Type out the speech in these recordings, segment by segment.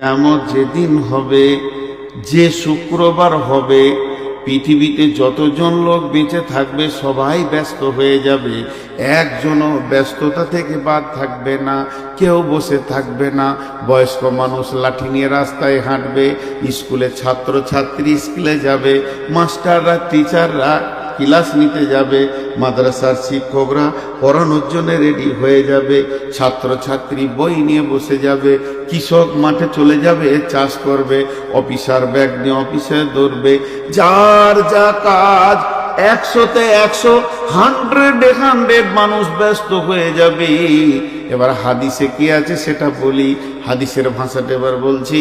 কেমন যেদিন হবে, যে শুক্রবার হবে, পৃথিবীতে যতজন লোক বেঁচে থাকবে, সবাই ব্যস্ত হয়ে যাবে। একজনও ব্যস্ততা থেকে বাদ থাকবে না, কেউ বসে থাকবে না। বয়স্ক মানুষ লাঠি নিয়ে রাস্তায় হাঁটবে, স্কুলে ছাত্র ছাত্রী স্কুলে যাবে, মাস্টাররা, টিচাররা ক্লাস নিতে যাবে, মাদ্রাসার শিক্ষকরা পড়ানোর জন্য রেডি হয়ে যাবে, ছাত্রছাত্রী বই নিয়ে বসে যাবে, কৃষক মাঠে চলে যাবে, চাষ করবে, অফিসার ব্যাগ নিয়ে অফিসে দৌড়বে যার যা কাজ একশোতে একশো হান্ড্রেড হান্ড্রেড মানুষ ব্যস্ত হয়ে যাবে। এবার হাদিসে কি আছে সেটা বলি, হাদিসের ভাষাটা এবার বলছি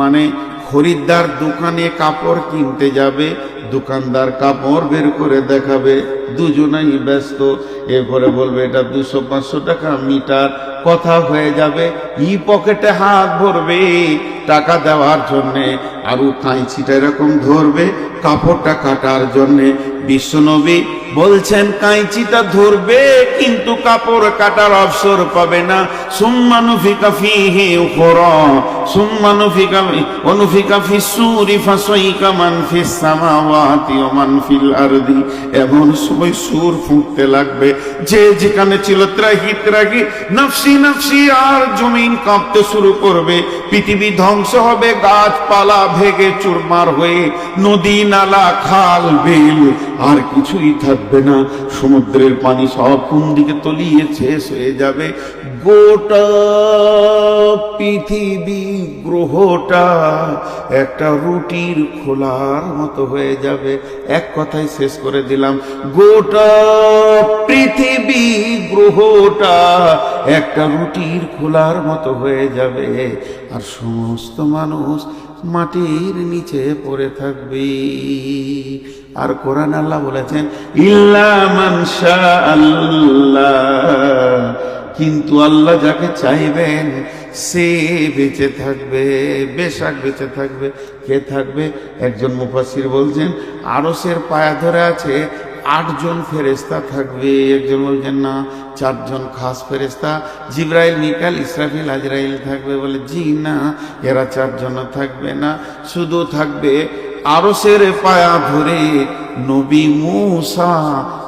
মানে খরিদ্দার দোকানে কাপড় কিনতে যাবে দোকানদার কাপড় বের করে দেখাবে। দুজনেই ব্যস্ত। এরপরে বলবে, এটা দুশো পাঁচশো টাকা মিটার। কথা হয়ে যাবে, ই পকেটে হাত ভরবে টাকা দেওয়ার জন্যে। আর ও কাঁচিটা এরকম ধরবে কাপড়টা কাটার জন্যে। বিশ্বনবী বলছেন কাঁচিটা ধরবে, কিন্তু কাপড় কাটার অবসর পাবে না। সুম্মানুফিকা ফিহি উখরা। সুম্মানুফিকা অনুফিকা ফিস সুরি, ফাসাইকা মান সামাওয়াতি ওয়া মান আরদি। এমন সময় সুর ফুটতে লাগবে। যে যেখানে ছিল ত্রাহি ত্রাহি, নফসি নফসি, আর জমিন কাঁপতে শুরু করবে। পৃথিবী ধ্বংস হবে, গাছপালা ভেঙে চুরমার হয়ে, নদী, নালা, খাল, বিল, আর কিছুই থাকবে না। সমুদ্রের পানি সব কোন দিকে তলিয়ে শেষ হয়ে যাবে। গোটা পৃথিবী গ্রহটা একটা রুটির খোলার মতো হয়ে যাবে। এক কথায় শেষ করে দিলাম। গোটা পৃথিবী গ্রহটা একটা রুটির খোলার মতো হয়ে যাবে। আর সমস্ত মানুষ মাটির নিচে পড়ে থাকবে। আর কোরআন আল্লাহ বলেছেন, ইল্লা মানসা আল্লাহ কিন্তু আল্লাহ যাকে চাইবেন, সে বেঁচে থাকবে, বেশাক বেঁচে থাকবে, কে থাকবে? একজন মুফাসির বলছেন আরসের পায়া ধরে আছে আটজন ফেরেস্তা থাকবে। একজন বলছেন, না, চারজন খাস ফেরেস্তা জিব্রাইল মিকাল ইসরাফিল, আজরাইল থাকবে বলে, জি, না, এরা চারজন থাকবে না। শুধু থাকবে আরসের পায়া ধরে নবী মুসা,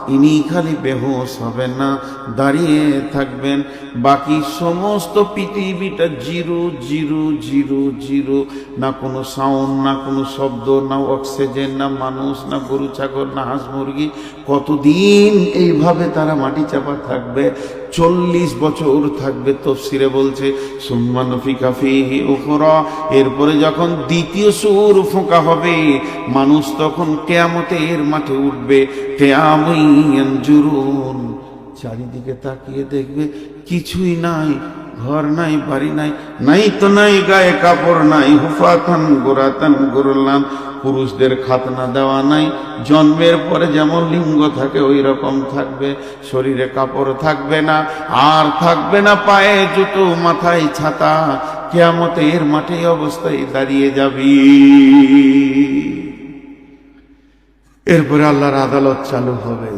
ইনি খালি বেহোশ হবেন না, দাঁড়িয়ে থাকবেন। বাকি সমস্ত পৃথিবীটা জিরো জিরো জিরো জিরো। না কোনো সাউন্ড না কোনো শব্দ, না অক্সিজেন না মানুষ, না গরু, ছাগল, না হাঁস, মুরগি। কতদিন এইভাবে তারা মাটি চাপা থাকবে? চল্লিশ বছর থাকবে, তফসিরে বলছে সুম্মানফিকা ফিহি উখরা। এরপরে যখন দ্বিতীয় সুর ফোঁকা হবে, মানুষ তখন কেয়ামতের মাঠে উঠবে কেয়ামইয়ান জুরুন চারিদিকে তাকিয়ে দেখবে কিছুই নাই, ঘর নাই, বাড়ি নাই নাই তো নাই, গায়ে কাপড় নাই, হুফাতান, গোরাতান, গোরলান, পুরুষদের খাতনা দেওয়া নাই, জন্মের পরে যেমন লিঙ্গ থাকে ওই রকম থাকবে, শরীরে কাপড় থাকবে না, আর থাকবে না পায়ে জুতো, মাথায় ছাতা, কেয়ামতের মাঠে অবস্থায় দাঁড়িয়ে যাবি। এরপরে আল্লাহর আদালত চালু হবে।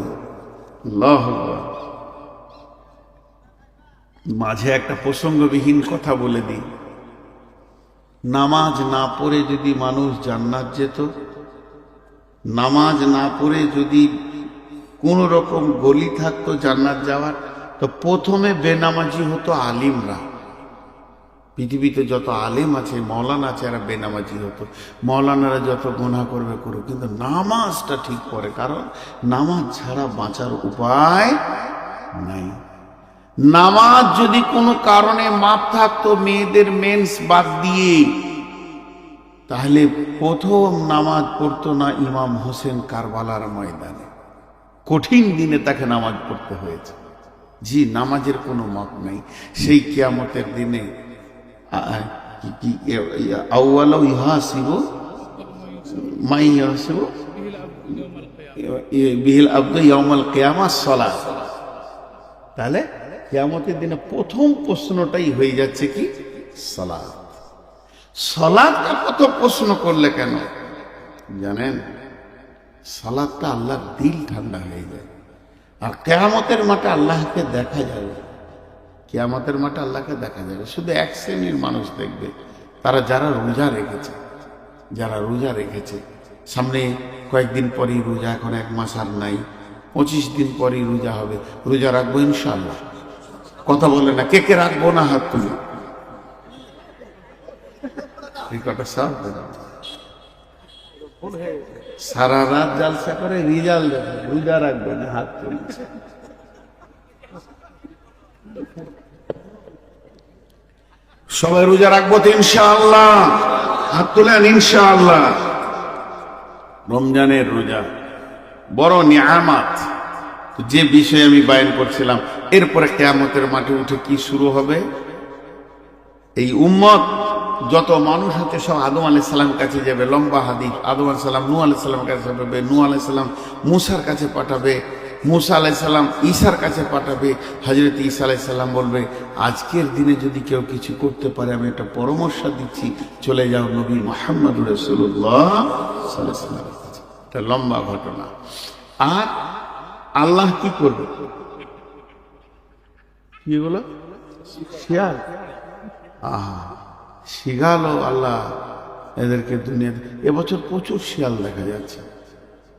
মাঝে একটা প্রসঙ্গবিহীন কথা বলে দিই। নামাজ না পড়ে যদি মানুষ জান্নাত যেত, নামাজ না পড়ে যদি কোন রকম গলি থাকতো জান্নাত যাওয়ার, তো প্রথমে বেনামাজি হতো আলিমরা। পৃথিবীতে যত আলেম আছে, মৌলানা আছে, এরা বেনামাজি হতো। মৌলানারা যত গুণা করবে করুক, কিন্তু নামাজটা ঠিক করে, কারণ নামাজ ছাড়া বাঁচার উপায় নাই। নামাজ যদি কোনো কারণে মাপ থাকতো, মেয়েদের মেন্স বাদ দিয়ে, তাহলে প্রথম নামাজ পড়তো না ইমাম হোসেন কারবালার ময়দানে। কঠিন দিনে তাকে নামাজ পড়তে হয়েছে। জি, নামাজের কোনো মাপ নাই। সেই কিয়ামতের দিনে আউ্বাল ইহাসিব মাই ইহাসিব বিহিল আব্দ ইয়ামাল কেয়ামা সলা তাহলে কেয়ামতের দিনে প্রথম প্রশ্নটাই হয়ে যাচ্ছে কি? সলাদ সলাদটা কত প্রশ্ন করলে কেন? জানেন? সলাদটা আল্লাহর দিল ঠান্ডা হয়ে যায়। আর কেয়ামতের মাঠে আল্লাহকে দেখা যাবে। কেয়ামতের মাঠে আল্লাহকে দেখা যাবে। শুধু এক শ্রেণির মানুষ দেখবে। তারা যারা রোজা রেখেছে, যারা রোজা রেখেছে, সামনে কয়েকদিন পরেই রোজা, এখন এক মাস আর নাই, পঁচিশ দিন পরেই রোজা হবে, রোজা রাখব ইনশাল্লাহ কথা বলে না, কে কে রাখব না হাত তুলে? সারা রাত জালসা করে রিজাল রোজা রাখবে না হাত তুলছে সবাই রোজা রাখব তো ইনশাআল্লাহ। হাত তুলেন ইনশাআল্লাহ। রমজানের রোজা, বড় নিয়ামাত। যে বিষয়ে আমি বায়ন করছিলাম, এরপরে কেয়ামতের মাঠে উঠে কি শুরু হবে? এই উম্মত, যত মানুষ আছে সব আদম আলাইহিস সালাম কাছে যাবে, লম্বা হাদিস, আদম আলাইহিস সালাম, নূহ আলাইহিস সালাম কাছে যাবে, নূহ আলাইহিস সালাম মুসার কাছে পাঠাবে। মুসা আলাইহিস সালাম ঈসার কাছে পাঠাবে, হযরত ঈসা আলাইহিস সালাম বলবে, আজকের দিনে যদি কেউ কিছু করতে পারে, আমি একটা পরামর্শ দিচ্ছি, চলে যাও নবী মুহাম্মদ এটা লম্বা ঘটনা। আর আল্লাহ কি করবে? কি বলো শিয়াল। আহা শিগালও আল্লাহ এদেরকে দুনিয়া এবছর প্রচুর শিয়াল দেখা যাচ্ছে।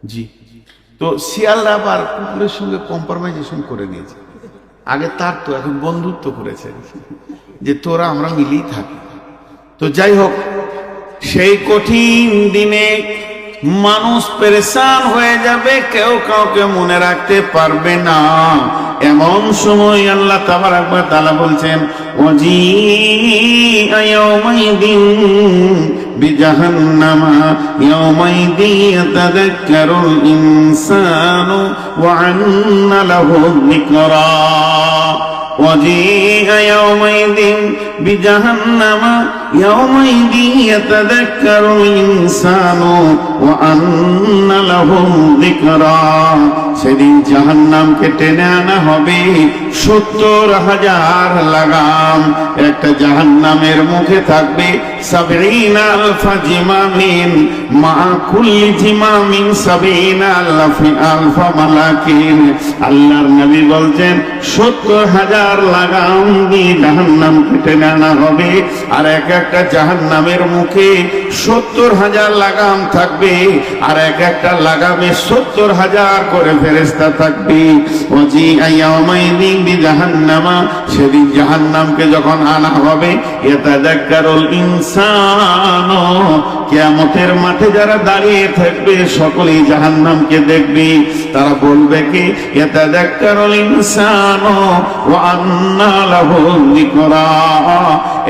জি। তো শিয়ালরা আবার কুকুরের সঙ্গে কম্প্রোমাইজেশন করে নিয়েছে। আগে তার তো, এখন বন্ধুত্ব করেছে। যে তোরা আমরা মিলেই থাকি। তো যাই হোক, সেই কঠিন দিনে মানুষ পেরেশান হয়ে যাবে, কেউ কাউকে মনে রাখতে পারবে না। এমন সময় আল্লাহ তাবার একবার তালা বলছেন ওজি ইয়াউমাইদিন بجهنم يومئذ يتذكر الإنسان وعن له الذكرى. وجيء يومئذ بجهنم يومئذ يتذكر الإنسان وأن له ذكرى সেদিন জাহান্নামকে টেনে আনা হবে সত্তর হাজার লাগাম একটা জাহান্নামের মুখে থাকবে সাবরিন আলফা জিমামিন মা কুল্লি জিমামিন সাবিন আলফি আলফা মালাকিন আল্লাহর নবী বলছেন সত্তর হাজার লাগাম দিয়ে জাহান্নামকে টেনে আনা হবে আর এক একটা জাহান্নামের মুখে সত্তর হাজার লাগাম থাকবে, আর এক একটা লাগামে সত্তর হাজার করে ফেরেস্তা থাকবে। বি জাহান্নামা, সেদিন যখন আনা হবে, ইয়াতাযাক্কারুল ইনসান, কিয়ামতের মাঠে যারা দাঁড়িয়ে থাকবে, সকলেই দেখবে। তারা বলবে কি? ইয়াতাযাক্কারুল ইনসান, ওয়া আন্না যিকরা।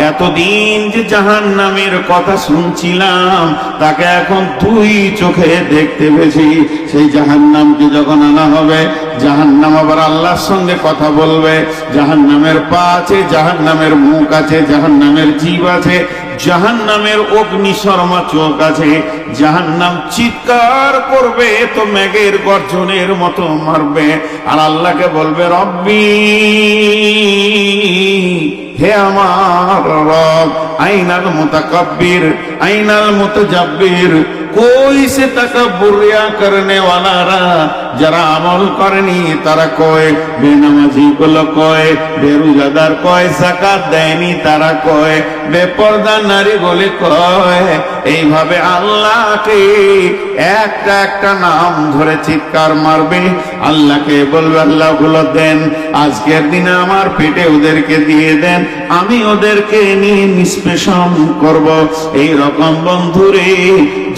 এতদিন যে জাহান্নামের কথা শুনছিলাম, তাকে এখন দুই চোখে দেখতে পেয়েছি। সেই জাহান্নামকে যখন আনা হবে, জাহান্নাম আবার আল্লাহর সঙ্গে কথা বলবে। জাহান্নামের পা আছে, জাহান্নামের মুখ আছে, জাহান্নামের জীব আছে, জাহান্নামের অগ্নি শর্মা চোখ আছে। জাহান নাম চিৎকার করবে, তো মেঘের গর্জনের মতো মারবে। আর আল্লাহকে বলবে, রব্বি হে আমার রব আইনাল মুতাকাব্বির আইনাল মুতাজাব্বির কই সে তাকাব্বুর রিয়া করনে ওয়ালারা যারা আমল করেনি তারা কয় বেনামাজি গুলো কয় বেরুজাদার কয় জাকাত দেয়নি তারা কয় বেপর্দা নারী বলে কয় এইভাবে আল্লাহকে একটা একটা নাম ধরে চিৎকার মারবে আল্লাহকে বলবে আল্লাহগুলো দেন আজকের দিনে আমার পেটে ওদেরকে দিয়ে দেন আমি ওদেরকে নিয়ে নিষ্পেষণ করব এই রকম বন্ধুরে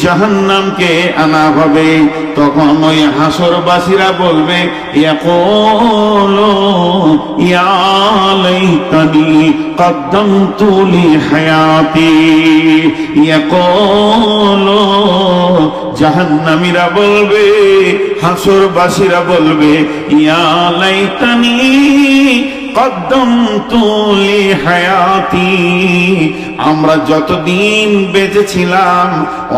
জাহান্নামকে আনা হবে। তখন ওই হাসরবাসীরা বলবে, ইয়াকুলু লাইতানি, কদ্দামতু লি হায়াতি ইয়াকুলু, জাহান্নামীরা বলবে, হাসরবাসীরা বলবে, ইয়া লি হায়াতি আমরা যতদিন বেঁচেছিলাম,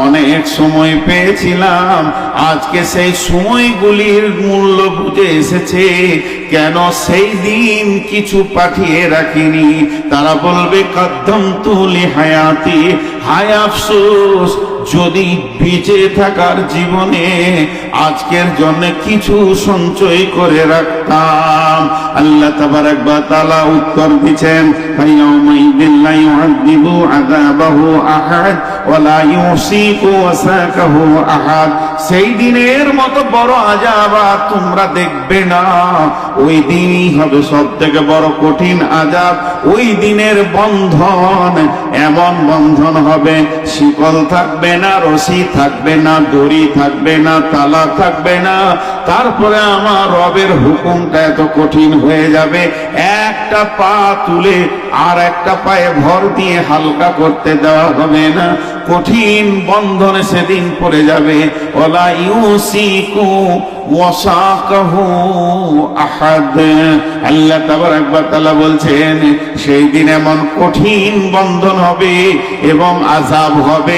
অনেক সময় পেয়েছিলাম, আজকে সেই সময়গুলির মূল্য বুঝে এসেছে, কেন সেই দিন কিছু পাঠিয়ে রাখিনি। তারা বলবে কদ্দম তুলি হায়াতি হায় আফসোস, যদি বেঁচে থাকার জীবনে আজকের জন্য কিছু সঞ্চয় করে রাখতাম। আল্লাহ তাবারাক ওয়া তাআলা উত্তর দিচ্ছেন সেই দিনের মতো বড় আযাব আর তোমরা দেখবে না। ওই দিনই হবে সব থেকে বড় কঠিন আযাব। ওই দিনের বন্ধন, এমন বন্ধন হবে শিকল থাকবে না, রশি থাকবে না, দড়ি থাকবে না, তালা থাকবে না। তারপরে আমার রবের হুকুমটা এত কঠিন হয়ে যাবে। একটা পা তুলে আর একটা পায়ে ভর দিয়ে হালকা করতে দেওয়া হবে না। কঠিন বন্ধনে সেদিন পড়ে যাবে। ওলা ইউসিকু ওয়াসাকাহু আহাদ। আল্লাহ তাবারাক ওয়া তাআলা বলছেন, সেই দিন এমন কঠিন বন্ধন হবে এবং আজাব হবে।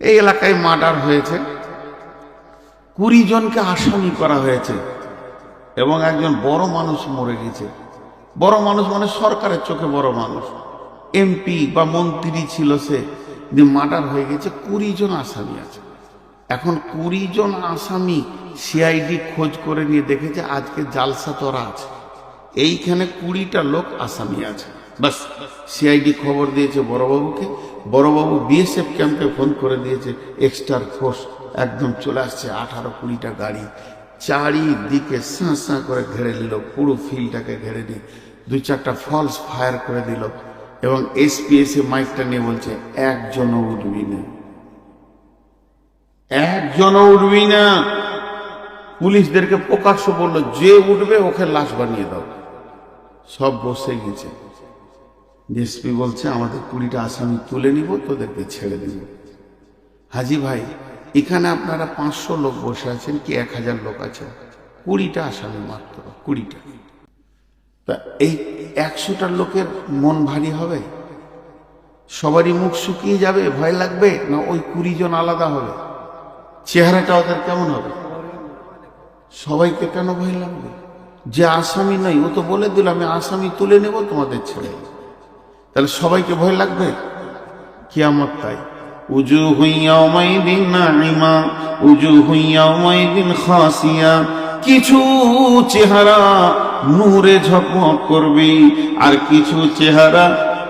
এই এলাকায় মার্ডার হয়েছে। কুড়ি জনকে আসামি করা হয়েছে এবং একজন বড় মানুষ মরে গেছে। বড় মানুষ মানে সরকারের চোখে বড় মানুষ। এমপি বা মন্ত্রী ছিল সে। যে মার্ডার হয়ে গেছে, কুড়ি জন আসামি আছে। এখন কুড়ি জন আসামি সিআইডি খোঁজ করে নিয়ে দেখেছে, আজকে জালসা তোরা আছে। এইখানে কুড়িটা লোক আসামি আছে। বাস সিআইডি খবর দিয়েছে বড়বাবুকে। বড়বাবু বিএসএফ ক্যাম্পে ফোন করে দিয়েছে এক্সট্রা ফোর্স একদম চলে আসছে, আঠারো কুড়িটা গাড়ি। চারিদিকে সাঁ সাঁ করে ঘেরে নিল, পুরো ফিল্ডটাকে ঘেরে নিয়ে দুই চারটা ফলস ফায়ার করে দিল এবং এসপি এসে মাইকটা নিয়ে বলছে, একজনও উঠবি না। একজনও উঠবি না। পুলিশদেরকে প্রকাশ্য বলল, যে উঠবে, ওকে লাশ বানিয়ে দাও। সব বসে গেছে। ডিএসপি বলছে, আমাদের কুড়িটা আসামি তুলে নিব, তোদেরকে ছেড়ে দিব। হাজি ভাই, এখানে আপনারা পাঁচশো লোক বসে আছেন কি এক হাজার লোক আছে? কুড়িটা আসামি মাত্র, কুড়িটা। তা এই একশোটা লোকের মন ভারী হবে? সবারই মুখ শুকিয়ে যাবে, ভয় লাগবে, না ওই কুড়ি জন আলাদা হবে? চেহারাটা ওদের কেমন হবে? সবাইকে কেন ভয় লাগবে? যে আসামি নাই ও তো বলে দিল, আমি আসামি তুলে নেব, তোমাদের ছেড়ে তাহলে সবাইকে ভয় লাগবে? কিয়ামত তাই। উজু হুইয়াউমাইদিন নাইমা উজু হইয়াও মাই দিন খাসিয়া। কিছু চেহারা নূরে ঝকমক করবে, আর কিছু চেহারা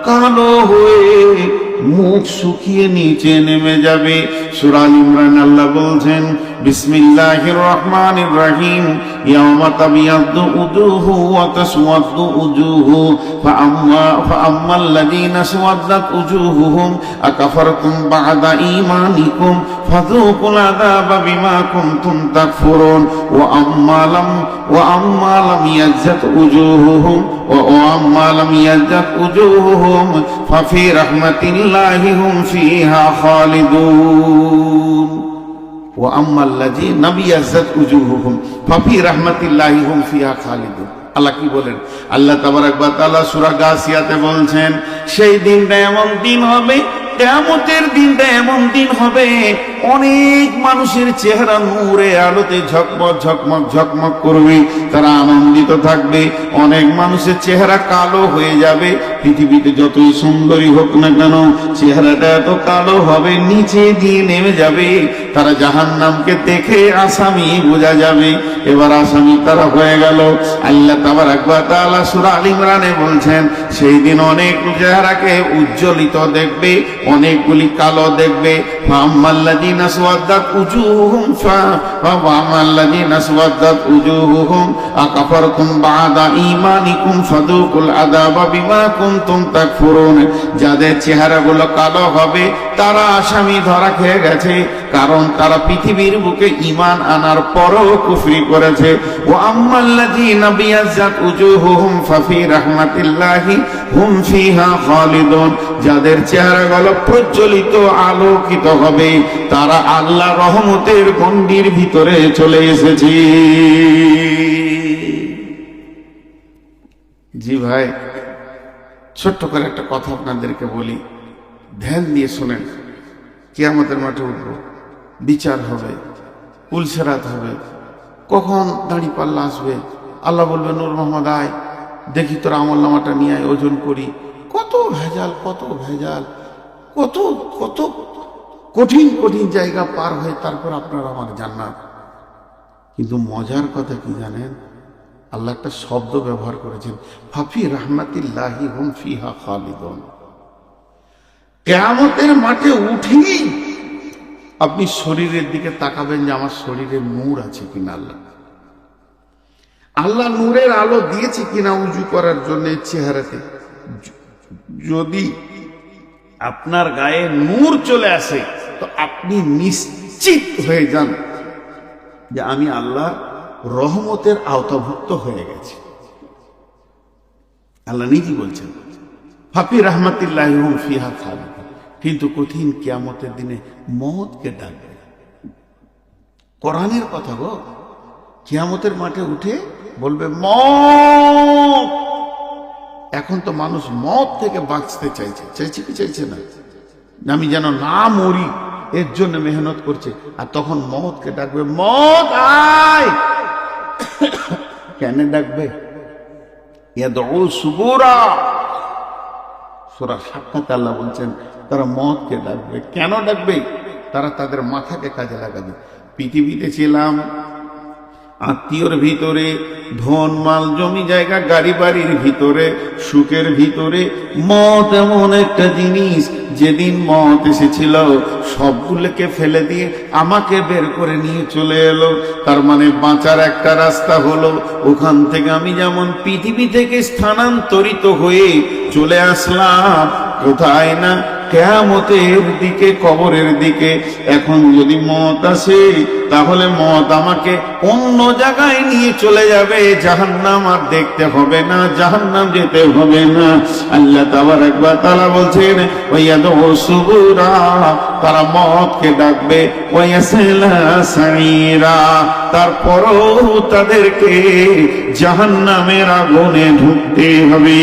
কালো হয়ে মুখ শুকিয়ে নিচে নেমে যাবে। সুরাল ইমরান আল্লাহ বলছেন বিসমিল্লাহির রহমানির রহিম ইয়াউমা তাবিয়াদ্দু উজুহু ওয়া তাসওয়াদ্দু উজুহু। ফাআম্মা ফাআম্মাল লাযীনা সাওয়াদ্দাত উজুহুহুম। আকাফারতুম বা'দা ঈমানিকুম। ফাযুকুল আযাবা বিমা কুনতুম তাকফুরুন। ওয়া আম্মা লাম, ওয়া আম্মা লাম ইয়াজ্জাত উজুহুহুম। ওয়া আম্মা লাম ইয়াজ্জাত উজুহুহুম। ফাফি রাহমাতিল্লাহি হুম ও আম্মাল্লাজি নবী আজাদ উজু হুকুম ফাফি রহমতিল্লাহ হুম ফিয়া খালিদুন। আল্লাহ কি বলেন? আল্লাহ তাবারাকবা তাআলা সূরা গাসিয়াতে বলছেন, সেই দিনটা এমন দিন হবে, কিয়ামতের দিনটা এমন দিন হবে অনেক মানুষের চেহারা নূরে আলোতে ঝকমক ঝকমক ঝকমক করবে। তারা আনন্দিত থাকবে। অনেক মানুষের চেহারা কালো হয়ে যাবে। পৃথিবীতে যতই সুন্দরী হোক না কেন, চেহারাটা এত কালো হবে, নিচে দিয়ে নেমে যাবে। তারা জাহান্নামকে দেখে আসামি বোঝা যাবে। এবার আসামি তারা হয়ে গেল। আল্লাহ তাবার একবার তাআলা সূরা আল বলছেন, সেই দিন অনেক চেহারাকে উজ্জ্বলিত দেখবে, অনেকগুলি কালো দেখবে। ফাম্মাল্লাযীনা সুওয়াদ্দাত উজুহুম ফাম্মাল্লাযীনা সুওয়াদ্দাত উজুহুম আকাফারতুম বা'দা ঈমানিকুম ফাদুকুল আযাবা বিমা কুনতুম তাকফুরুন যাদের চেহারাগুলো কালো হবে তারা আসামি ধরা খেয়ে গেছে, কারণ তারা পৃথিবীর বুকে ইমান আনার পরও কুফরি করেছে। ও আম্মাল্লাযীনা বিয়াজ্জাত উজুহুহুম ফাফি রাহমাতিল্লাহি হুম ফিহা খালিদুন। যাদের চেহারাগুলো প্রজ্বলিত, আলোকিত হবে, তারা আল্লাহ রহমতের গণ্ডির ভিতরে চলে এসেছে। জি ভাই, ছোট্ট করে একটা কথা আপনাদেরকে বলি। ধ্যান দিয়ে শোনেন কে আমাদের মাঠে উঠব, বিচার হবে, উলসেরাত হবে, কখন দাঁড়ি পাল্লা আসবে? আল্লাহ বলবে, নূর মোহাম্মদ আয়, দেখি তোর আমল নামাটা নিয়ে আয়, ওজন করি। কত ভেজাল কত ভেজাল, কত কত কঠিন কঠিন জায়গা পার হয়ে তারপর আপনার আমার জান্নাত। কিন্তু মজার কথা কি জানেন? আল্লাহ একটা শব্দ ব্যবহার করেছেন, ফাফি রহমাতিল্লাহি হুম ফিহা খালিদুন। কেয়ামতের মাঠে উঠেই আপনি শরীরের দিকে তাকাবেন যে আমার শরীরে নূর আছে কিনা আল্লাহ। আল্লাহ নূরের আলো দিয়েছে কিনা উজু করার জন্য চেহারাতে। যদি আপনার গায়ে নূর চলে আসে, তো আপনি নিশ্চিত হয়ে যান যে আমি আল্লাহ রহমতের আওতাভুক্ত হয়ে গেছি। আল্লাহ নিজেই বলছেন হাফি রহমতুল্লাহ ফিহা খালিদ। কিন্তু কঠিন কিয়ামতের দিনে মহৎকে ডাকবে। কোরআনের কথা গো, কিয়ামতের মাঠে উঠে বলবে মত এখন তো মানুষ মত থেকে বাঁচতে চাইছে। চাইছে কি চাইছে না? আমি যেন না মরি, এর জন্য মেহনত করছে। আর তখন মতকে ডাকবে মত আয়! কেন ডাকবে? সুবুরা। সোরা সাক্ষাৎ আল্লাহ বলছেন তারা মতকে ডাকবে। কেন ডাকবে? তারা তাদের মাথাকে কাজে লাগাবে। পৃথিবীতে ছিলাম, আত্মীয়র ভিতরে, ধন, মাল, জমি, জায়গা, গাড়ি, বাড়ির ভিতরে, সুখের ভিতরে মত এমন একটা জিনিস, যেদিন মত এসেছিল, সবগুলোকে ফেলে দিয়ে আমাকে বের করে নিয়ে চলে এলো। তার মানে বাঁচার একটা রাস্তা হলো, ওখান থেকে আমি যেমন পৃথিবী থেকে স্থানান্তরিত হয়ে চলে আসলাম, কোথায় না কেয়ামতের দিকে, কবরের দিকে। এখন যদি মত আসে, তাহলে মত আমাকে অন্য জায়গায় নিয়ে চলে যাবে। জাহান্নাম আর দেখতে হবে না, জাহান্নাম যেতে হবে না। আল্লাহ তাবার একবার তারা বলছেন ওইয়াদ সুবুরা তারা মতকে ডাকবে ওয়াসলা সাইরা তারপরও তাদেরকে জাহান্নামের আগুনে ঢুকতে হবে।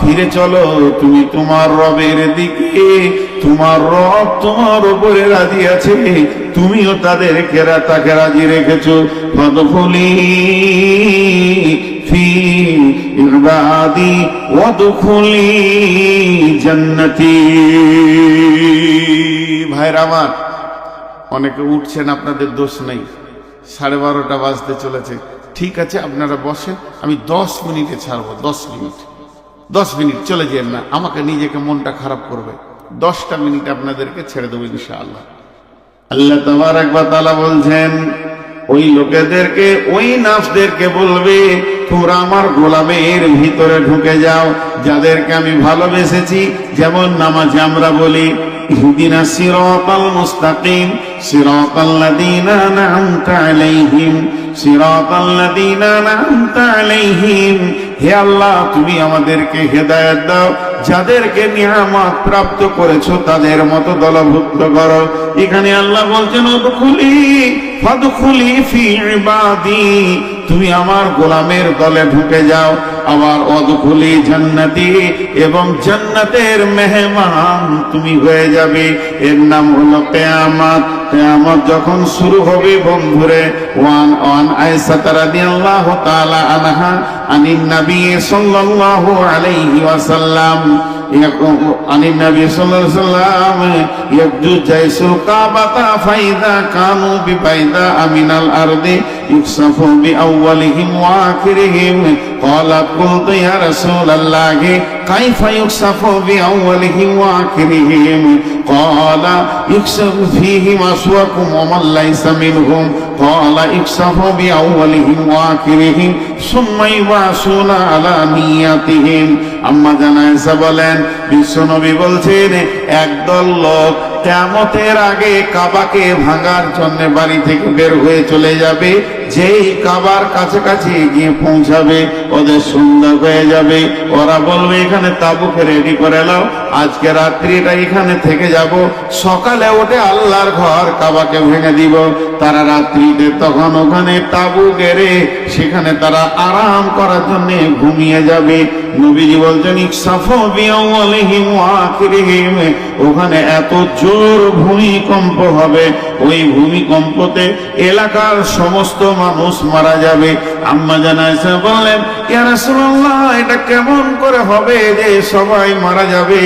ফিরে চলো, তুমি তোমার রবের দিকে, তোমার রব তোমার উপরে রাজি আছে, তুমিও তাদের রা- তাকে রাজি রেখেছো। ফদফুলি ফি ইবাদি ওয়াদখুলি জান্নাতি। ভাইরা আমার, অনেকে উঠছেন, আপনাদের দোষ নেই। সাড়ে বারোটা বাজতে চলেছে। ঠিক আছে, আপনারা বসেন, আমি দশ মিনিটে ছাড়বো, দশ মিনিট। দশ মিনিট চলে যেন না, আমাকে নিজেকে মনটা খারাপ করবে। দশটা মিনিট আপনাদেরকে ছেড়ে দেবো ইনশাআল্লাহ। আল্লাহ তোমার একবার তালা বলছেন, ওই লোকেদেরকে, ওই নাফসদেরকে বলবে, তোমরা আমার গোলামের ভিতরে ঢুকে যাও, যাদেরকে আমি ভালোবেসেছি। যেমন নামাজে আমরা বলি, ইহদিনা সিরাতাল মুস্তাকিম, সিরাতাল লাযীনা আন'আমতা আলাইহিম, সিরাতাল লাযীনা আন'আমতা আলাইহিম হে আল্লাহ, তুমি আমাদেরকে হেদায়েত দাও। যাদেরকে নিয়ামত প্রাপ্ত করেছ, তাদের মতো দলভুক্ত করো। এখানে আল্লাহ বলছেন অদখুলি ফাদখুলি ফি ইবাদি। তুমি আমার গোলামের দলে ঢুকে যাও। আবার অদখুলি জান্নাতি। এবং জান্নাতের মেহমান তুমি হয়ে যাবে। এর নাম হলো কেয়ামত। কেয়ামত যখন শুরু হবে বন্ধুরে, ওয়ান ওয়ান আয়েশা রাদিয়াল্লাহু তাআলা আনহা আনি নবী সাল্লাল্লাহু আলাইহি ওয়াসাল্লাম আনি নবী সাল্লাল্লাহু আলাইহি ওয়াসাল্লাম ইয়াকজুজ জাইসুল কাবাতা ফাইদা কানু বিবাইদা আমিনাল আরদি ইউসাফু বিআউওয়ালিহিম ওয়া আখিরিহিম ক্বালা কুলতু ইয়া রাসূলাল্লাহি كيف يكسف بأولهم وآخرهم قال يكسف فيهم أسواكم ومن ليس منهم قال يكسف بأولهم وآخرهم ثم يبعثون على نياتهم আম্মা জানাইসা বলেন বিশ্বনবী বলছেন একদল লোক কেমতের আগে কাবাকে ভাঙার জন্য বাড়ি থেকে বের হয়ে চলে যাবে যেই কাবার কাছাকাছি গিয়ে পৌঁছাবে, ওদের সন্ধ্যা হয়ে যাবে। ওরা বলবে, এখানে তাবুকে রেডি করে নাও। আজকে রাত্রিটা এখানে থেকে যাব। সকালে ওঠে আল্লাহর ঘর কাবাকে ভেঙে দিব। তারা রাত্রিতে তখন ওখানে তাবু গেড়ে, সেখানে তারা আরাম করার জন্য ঘুমিয়ে যাবে। নবীজি বলছেন ওখানে এত জোর ভূমিকম্প হবে। ওই ভূমিকম্পতে এলাকার সমস্ত মানুষ মারা যাবে। আম্মা জানাইসা বললেন এটা কেমন করে হবে যে সবাই মারা যাবে?